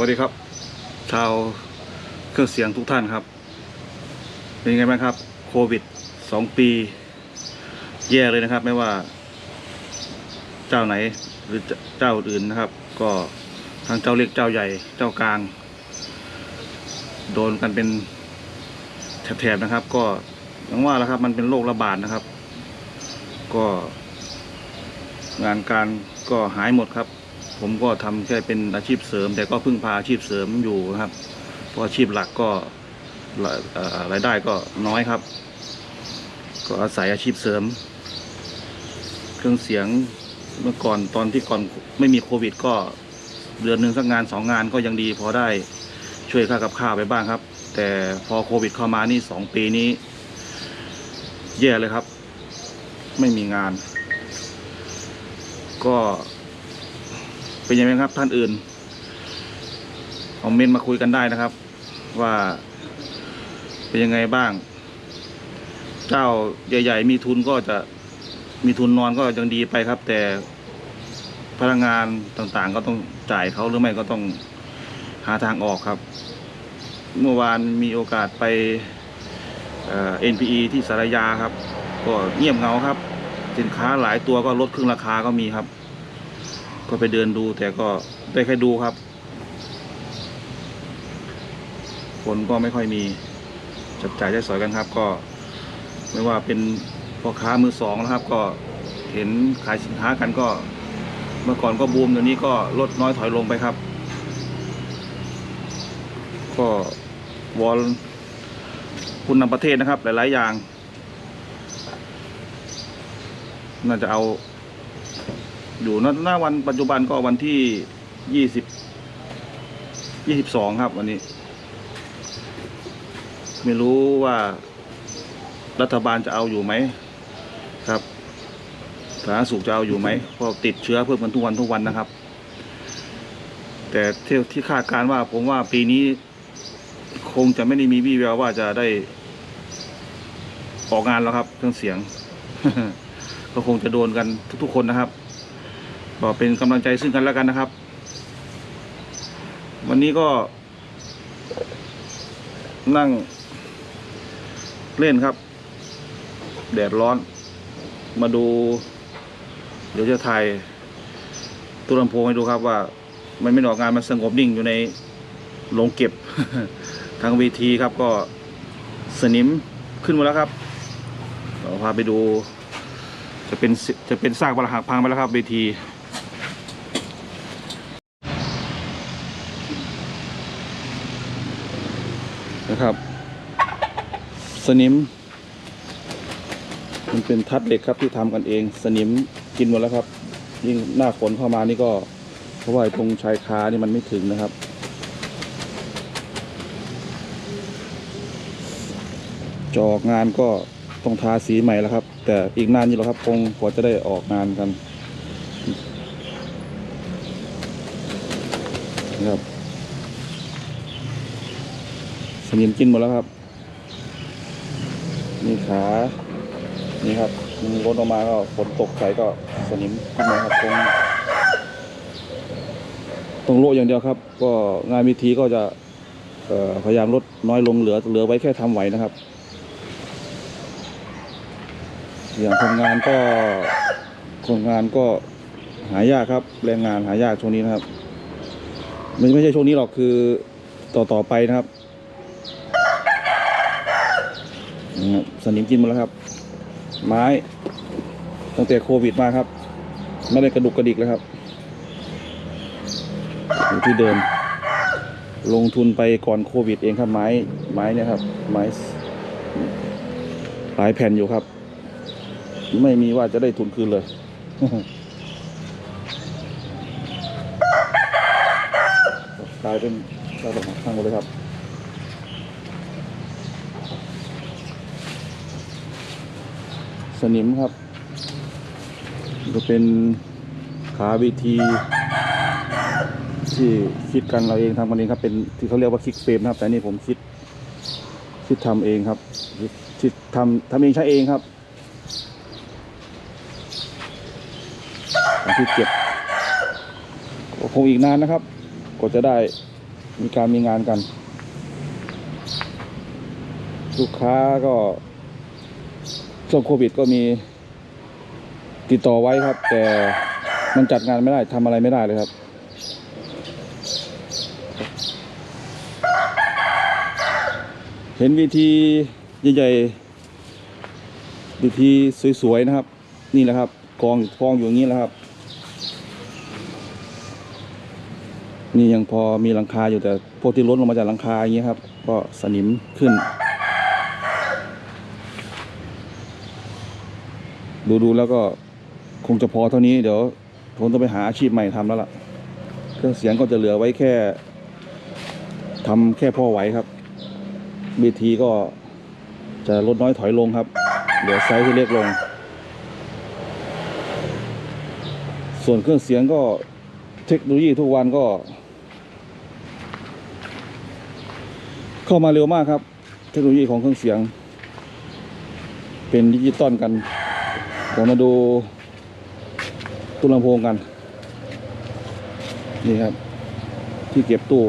วัสดีครับ ชาวเครื่องเสียงทุกท่านครับ เป็นยังไงบ้างครับ โควิดสองปี แย่เลยนะครับ ไม่ว่า เจ้าไหนหรือเจ้าอื่นนะครับ ก็ทั้งเจ้าเล็กเจ้าใหญ่เจ้ากลาง โดนกันเป็นแถบๆนะครับ ก็ย่างว่าแล้วครับ มันเป็นโรคระบาดนะครับ ก็ งานการก็หายหมดครับ ผมก็ทำแค่เป็นอาชีพเสริม แต่ก็พึ่งพาอาชีพเสริมอยู่นะครับ เพราะอาชีพหลักก็รายเอ่อรายได้ก็น้อยครับ ก็อาศัยอาชีพเสริม เครื่องเสียงเมื่อก่อนตอนที่ก่อนไม่มีโควิด ก็เดือนหนึ่งสักงานสองงานก็ยังดีพอได้ช่วยค่ากับข้าวไปบ้างครับ แต่พอโควิดเข้ามานี่สองปีนี้ แย่เลยครับ ไม่มีงาน ก็ เป็นยังไงครับท่านอื่นคอมเมนต์มาคุยกันได้นะครับ ว่า เป็นยังไงบ้าง เจ้าใหญ่ๆมีทุนก็จะมีทุนนอนก็ยังดีไปครับ แต่พนักงานต่างๆ ก็ต้องจ่ายเขาหรือไม่ก็ต้องหาทางออกครับ เมื่อวานมีโอกาสไปเอ่อ NPE ที่สารยาครับ ก็เงียบเงาครับ สินค้าหลายตัวก็ลดครึ่งราคาก็มีครับ ก็ไปเดินดู แต่ก็ได้แค่ดูครับ คนก็ไม่ค่อยมีจับจ่ายใช้สอยกันครับ ก็ ไม่ว่าเป็นพ่อค้ามือสองนะครับ ก็เห็นขายสินค้ากันก็ เมื่อก่อนก็บูมเดี๋ยวนี้ก็ลดน้อยถอยลงไปครับ ก็วอนคุณนำประเทศนะครับ หลาย ๆ อย่าง น่าจะเอา อยู่ณหน้าวันปัจจุบันก็วันที่ยี่สิบยี่สิบสองครับ วันนี้ ไม่รู้ว่ารัฐบาลจะเอาอยู่ไหมครับสาธารณสุขจะเอาอยู่ไหมเพราะติดเชื้อเพิ่มกันทุกวันทุกวันนะครับ แต่เที่ที่คาดการณ์ว่าผมว่าปีนี้คงจะไม่ได้มีวี่แววว่าจะได้ออกงานแล้วครับเครื่องเสียง ก็คงจะโดนกันทุกๆคนนะครับ ก็เป็นกำลังใจซึ่งกันแล้วกันนะครับ วันนี้ก็ นั่ง เล่นครับ แดดร้อน มาดู เดี๋ยวจะถ่ายตัวลำโพงให้ดูครับว่า มันไม่ออกงานมันสงบนิ่งอยู่ในโรงเก็บทางเวทีครับก็สนิมขึ้นมาแล้วครับเราพาไปดู จะเป็นจะเป็นซากปรักหักพังไปแล้วครับเวที นะครับ สนิม มันเป็นทัดเหล็กครับที่ทำกันเอง สนิมกินหมดแล้วครับ ยิ่งหน้าฝนเข้ามานี่ก็ เพราะว่าตรงชายคานี่มันไม่ถึงนะครับจะออกงานก็ต้องทาสีใหม่แล้วครับ แต่อีกนานอยู่แล้วครับคงกว่าจะได้ออกงานกันนะครับ สนิมกินหมดแล้วครับนี่ขา นี่ครับมันรถออกมาก็ฝนตกใส่ก็สนิมขึ้นมาครับตรงตรงโลอย่างเดียวครับ ก็งานวิธีก็จะพยายามลดน้อยลงเหลือเหลือไว้แค่ทำไหวนะครับ อย่างคนงานก็คนงานก็หายากครับ แรงงานหายากช่วงนี้นะครับ ไม่ไม่ใช่ช่วงนี้หรอกคือต่อต่อไปนะครับนะครับ สนิมกินหมดแล้วครับ ไม้ตั้งแต่โควิดมาครับ ไม่ได้กระดุกกระดิกเลยครับอยู่ที่เดิม ลงทุนไปก่อนโควิดเองครับไม้ไม้เนี่ยครับ ไม้หลายแผ่นอยู่ครับ ไม่มีว่าจะได้ทุนคืนเลยกลายเป็นกลายเป็นหักพังหมดเลยครับ สนิมครับ ก็เป็นขาวีทีที่คิดกันเราเองทำกันเองครับ เป็นที่เขาเรียกว่าคิกเฟรมนะครับ แต่นี่ผมคิด คิดทำเองครับคิดทำทำเองใช้เองครับที่เก็บคงอีกนานนะครับกว่าจะได้มีการมีงานกัน ลูกค้าก็ ช่วงโควิดก็มีติดต่อไว้ครับ แต่มันจัดงานไม่ได้ทำอะไรไม่ได้เลยครับ เห็นวิธีใหญ่ๆวิธีสวยๆนะครับ นี่แหละครับกองกองอยู่อย่างนี้แหละครับ นี่ยังพอมีหลังคาอยู่แต่พวกที่ล้นลงมาจากหลังคาอย่างเงี้ยครับ ก็สนิมขึ้น ดูดูแล้วก็คงจะพอเท่านี้เดี๋ยวผมต้องไปหาอาชีพใหม่ทำแล้วล่ะ เครื่องเสียงก็จะเหลือไว้แค่ทำแค่พอไหวครับบีทีก็จะลดน้อยถอยลงครับ เหลือไซส์ที่เล็กลง ส่วนเครื่องเสียงก็เทคโนโลยีทุกวันก็ เข้ามาเร็วมากครับ เทคโนโลยีของเครื่องเสียง เป็นดิจิตอลกัน เรามาดูตู้ลำโพงกัน นี่ครับ ที่เก็บตู้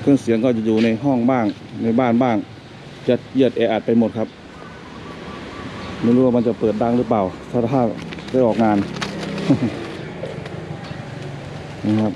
เครื่องเสียงก็จะอยู่ในห้องบ้าง ในบ้านบ้าง จะเยียดแออัดไปหมดครับ ไม่รู้ว่ามันจะเปิดดังหรือเปล่า ถ้าถ้าได้ออกงานนะครับ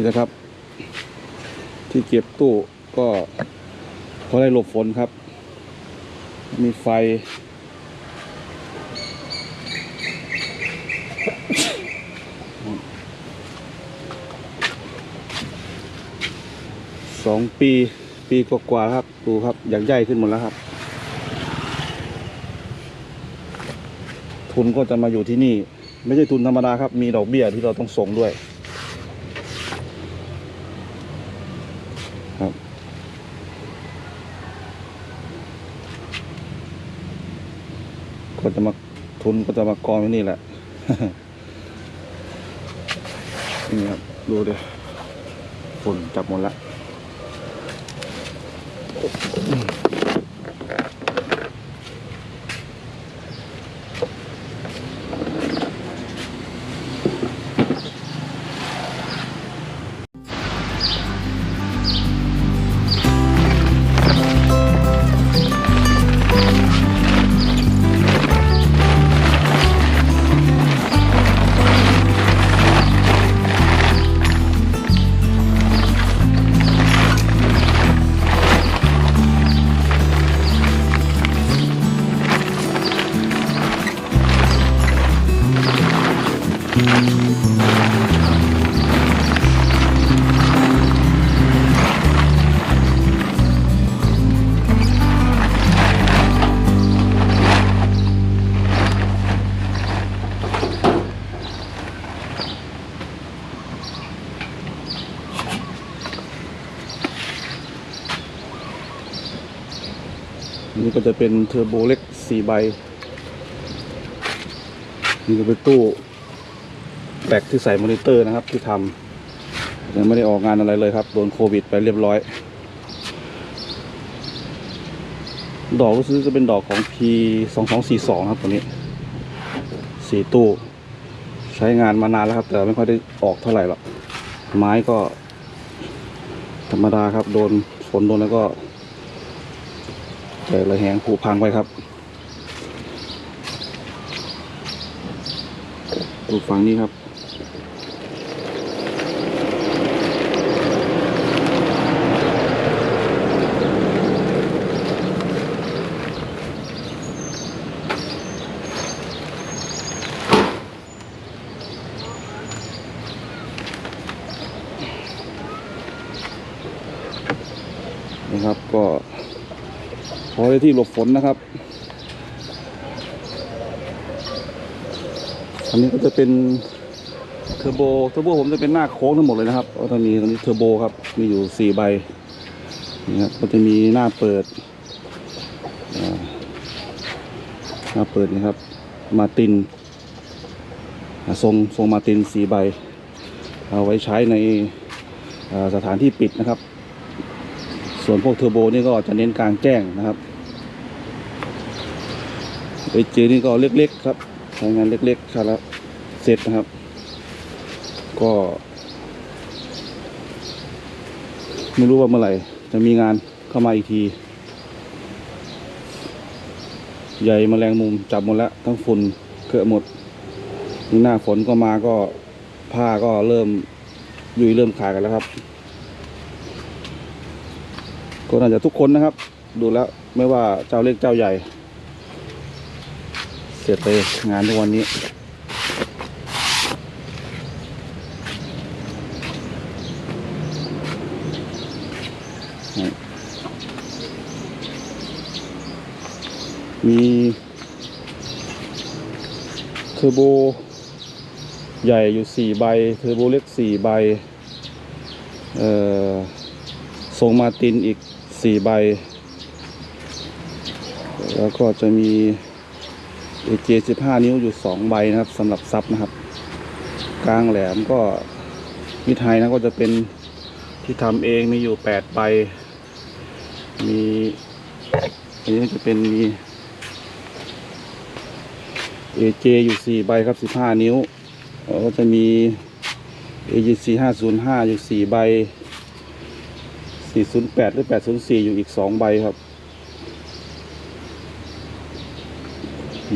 นี่นะครับ ที่เก็บตู้ก็พอได้หลบฝนครับ มีไฟ สองปีปีกว่าๆครับ ดูครับ อยากใหญ่ขึ้นหมดแล้วครับ ทุนก็จะมาอยู่ที่นี่ ไม่ใช่ทุนธรรมดาครับ มีดอกเบี้ยที่เราต้องส่งด้วย ครับ ก็จะมา ทุนก็จะมากองไว้นี่แหละ นี่ครับ ดูดิฝุ่นจับหมดแล้ว นนี้ก็จะเป็นเทอร์โบเล็กสี่ใบ นี่ก็เป็นตู้แบกที่ใส่มอนิเตอร์นะครับที่ทำยังไม่ได้ออกงานอะไรเลยครับ โดนโควิดไปเรียบร้อย ดอกรู้สึกจะเป็นดอกของ P 2 2 4 2ครับตัวนี้สี่ตู้ ใช้งานมานานแล้วครับ แต่ไม่ค่อยได้ออกเท่าไหร่หรอกไม้ก็ธรรมดาครับ โดนฝนโดนแล้วก็ แต่ระแหงผุพังไปครับดูฝั่งนี้ครับนะครับก็ อได้ที่หลบฝนนะครับ อันนี้ก็จะเป็นเทอร์โบ เทอร์โบผมจะเป็นหน้าโค้งทั้งหมดเลยนะครับก็จะมีตรงนี้เทอร์โบครับ มีอยู่สี่ใบนี่ครับก็จะมีหน้าเปิด หน้าเปิดนี่ครับ มาติน ทรงทรงมาตินสี่ใบ เอาไว้ใช้ในสถานที่ปิดนะครับ ส่วนพวกเทอร์โบนี่ก็จะเน้นกลางแจ้งนะครับ ไอเจนี่ก็เล็กๆครับใช้งานเล็กๆใช่แล้วเสร็จนะครับ ก็ไม่รู้ว่าเมื่อไหร่จะมีงานเข้ามาอีกที ใหญ่แมลงมุมจับหมดแล้วทั้งฝุ่นเกอะหมดนี่หน้าฝนก็มาก็ผ้าก็เริ่มยุยเริ่มขาดกันแล้วครับ ก็น่าจะทุกคนนะครับ ดูแล้วไม่ว่าเจ้าเล็กเจ้าใหญ่ เสร็จไปงานทุกวันนี้ มีเทอร์โบ ใหญ่อยู่สี่ใบ เทอร์โบเล็กสี่ใบ เอ่อทรงมาตินอีกสี่ใบ แล้วก็จะมี AJ 15 นิ้วอยู่สองใบนะครับสำหรับซับนะครับ กลางแหลมก็มิดไฮนะก็จะเป็นที่ทำเองมีอยู่แปดใบ มีอันนี้จะเป็นมี AJ อยู่สี่ใบครับ 15 นิ้วแล้วก็จะมี AGC 505 อยู่สี่ใบ 408 หรือ 804 อยู่อีก 2 ใบครับ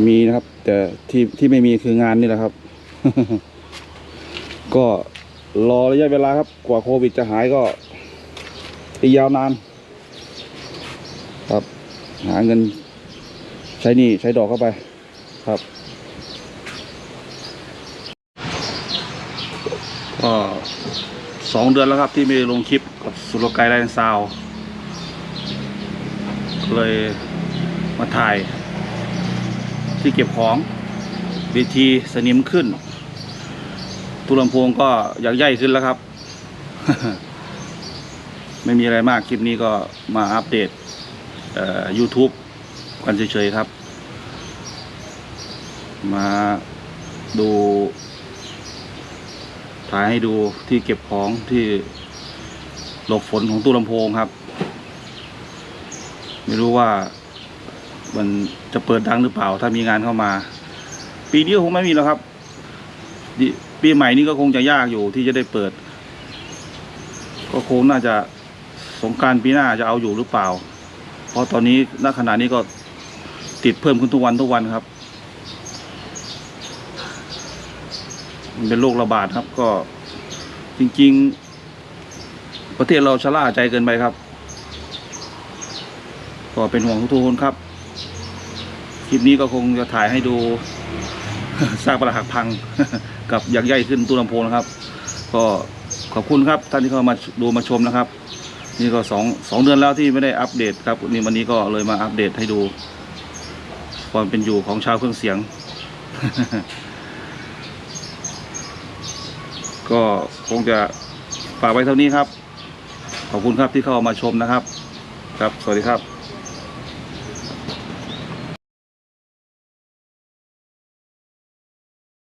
มีนะครับ แต่ที่ที่ไม่มีคืองานนี่แหละครับ ก็รอระยะเวลาครับ กว่าโควิดจะหายก็อีกยาวนาน ครับ หาเงิน ใช้นี่ใช้ดอกเข้าไป ครับก็สองเดือนแล้วครับที่ไม่ลงคลิปกับสุรกายแลน์ซาวเลยมาถ่าย ที่เก็บของเวทีสนิมขึ้นตุลำโพงก็อยากใหญ่ขึ้นแล้วครับ ไม่มีอะไรมากคลิปนี้ก็มาอัปเดตเอ่อ YouTube กันเฉยๆครับ มาดูถ่ายให้ดูที่เก็บของที่หลบฝนของตู้ลำโพงครับ ไม่รู้ว่า มันจะเปิดดังหรือเปล่า ถ้ามีงานเข้ามา ปีนี้คงไม่มีแล้วครับปีใหม่นี้ก็คงจะยากอยู่ที่จะได้เปิด ก็คงน่าจะสงการปีหน้าจะเอาอยู่หรือเปล่า เพราะตอนนี้ณขณะนี้ก็ติดเพิ่มขึ้นทุกวันทุกวันครับมันเป็นโรคระบาดครับ ก็จริง ๆ ประเทศเราชะล่าใจเกินไปครับ ก็เป็นห่วงทุกๆคนครับ คลิปนี้ก็คงจะถ่ายให้ดูซากปรักหักพังกับยักษ์ใหญ่ขึ้นตู้ลำโพงนะครับ ก็ขอบคุณครับท่านที่เข้ามาดูมาชมนะครับ นี่ก็สองสองเดือนแล้วที่ไม่ได้อัปเดตครับนี่วันนี้ก็เลยมาอัปเดตให้ดูความเป็นอยู่ของชาวเครื่องเสียง ก็คงจะฝากไว้เท่านี้ครับ ขอบคุณครับที่เข้ามาชมนะครับ ครับ สวัสดีครับ